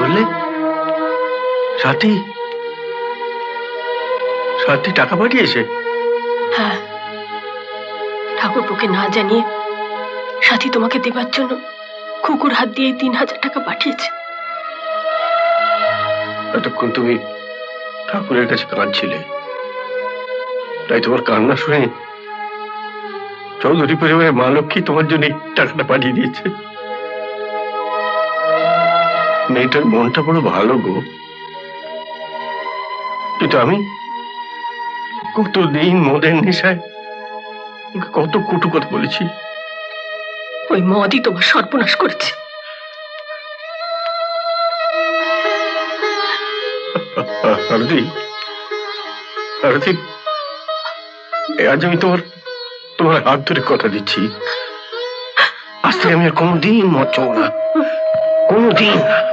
বললে? সাথী? সাথী টাকা পাঠিয়েছে? হ্যাঁ। ঠাকুরপুকে না জানিয়ে সাথী তোমাকে দেবার জন্য কুকুর হাত দিয়ে তিন হাজার টাকা পাঠিয়েছে। এতক্ষণ তুমি ঠাকুরের কাছে কাঁদছিলে। তাই তোমার কান্না শুনে চৌধুরী পরিবারের মা লক্ষ্মী তোমার জন্য টাকাটা পাঠিয়ে দিয়েছে। মেয়েটার মনটা বড় ভালো গো। কিন্তু আমি কতদিন মদের নেশায় কত কুটু কথা বলেছি। ওই মদই তোমার সর্বনাশ করেছে। আরতি আরতি আজ আমি তোমার তোমার হাত ধরে কথা দিচ্ছি। আজ থেকে আমি আর কোনোদিন মদ চাবো না। কোনোদিন না।